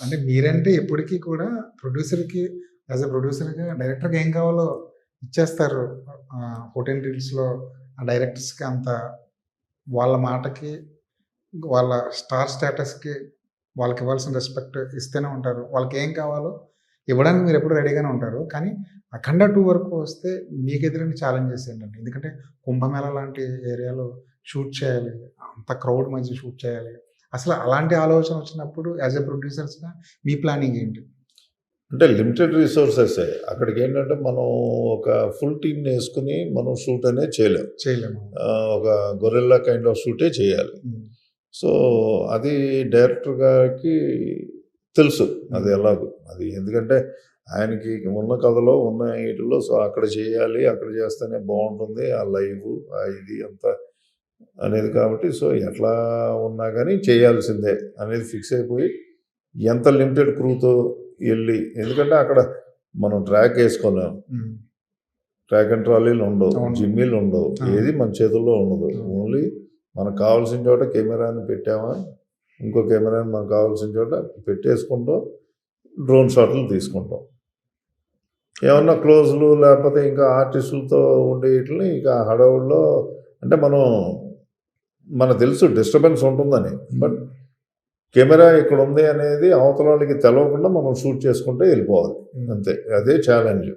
అంటే మీరంటే ఎప్పటికీ కూడా ప్రొడ్యూసర్‌కి యాజ్ అ ప్రొడ్యూసర్‌గా డైరెక్టర్‌కి ఏం కావాలో ఇచ్చేస్తారు. హోటల్ రీల్స్‌లో ఆ డైరెక్టర్స్‌కి అంత వాళ్ళ మాటకి, వాళ్ళ స్టార్ స్టేటస్‌కి వాళ్ళకి ఇవ్వాల్సిన రెస్పెక్ట్ ఇస్తూనే ఉంటారు. వాళ్ళకి ఏం కావాలో ఇవ్వడానికి మీరు ఎప్పుడు రెడీగానే ఉంటారు. కానీ 'అఖండ టూ వరకు వస్తే మీకు ఎదురైన ఛాలెంజెస్ ఏంటండి? ఎందుకంటే కుంభమేళ లాంటి ఏరియాలో షూట్ చేయాలి. అంత క్రౌడ్ మధ్య షూట్ చేయాలి. అసలు అలాంటి ఆలోచన వచ్చినప్పుడు యాస్ ఎ ప్రొడ్యూసర్స్‌గా మీ ప్లానింగ్ ఏంటి? అంటే లిమిటెడ్ రిసోర్సెసే. అక్కడికేంటంటే మనం ఒక ఫుల్ టీమ్‌ని యేసుకొని మనం షూట్ అనేది చేయలేం. చేయలేము. ఆహ్, ఒక గొరిల్లా కైండ్ ఆఫ్ షూటే చేయాలి. సో, అది డైరెక్టర్ గారికి తెలుసు. అది ఎలాగో. అది ఎందుకంటే ఆయనకి ఉన్న కథలో, ఉన్న ఈటిల్లో సో, అక్కడ చేయాలి, అక్కడ చేస్తేనే బావుంటుంది. ఆ లైవు, ఆ ఇది అంతా అనేది కాబట్టి సో, ఎట్లా ఉన్నా గానీ చేయాల్సిందే అనేది ఫిక్స్ అయిపోయి ఎంత లిమిటెడ్ క్రూతో ఎళ్ళి ఎందుకంటే అక్కడ మనం ట్రాక్ యేసుకోలేం. హ్మ్. ట్రాక్ అండ్ ట్రాలీలు ఉండవు. జిమ్మీలు ఉండవు. ఏది మన చేతుల్లో ఉండదు. ఓన్లీ మనకు కావాల్సిన చోట కెమెరాని పెట్టామా, ఇంకో కెమెరాని మనకు కావాల్సిన చోట పెట్టేసుకుంటాం. డ్రోన్ షాట్లు తీసుకుంటాం. ఏమన్నా క్లోజ్‌లు లేకపోతే ఇంకా ఆర్టిస్టులతో ఉండే ఈటిల్ని ఇక హడావుడిలో అంటే మనం మనకు తెలుసు డిస్టర్బెన్స్ ఉంటుందని. బట్ కెమెరా ఇక్కడ ఉంది అనేది అవతలోళ్ళకి తెలవకుండా మనం షూట్ చేసుకుంటే ఎళ్ళిపోవాలి. హ్మ్. అంతే. అదే ఛాలెంజ్.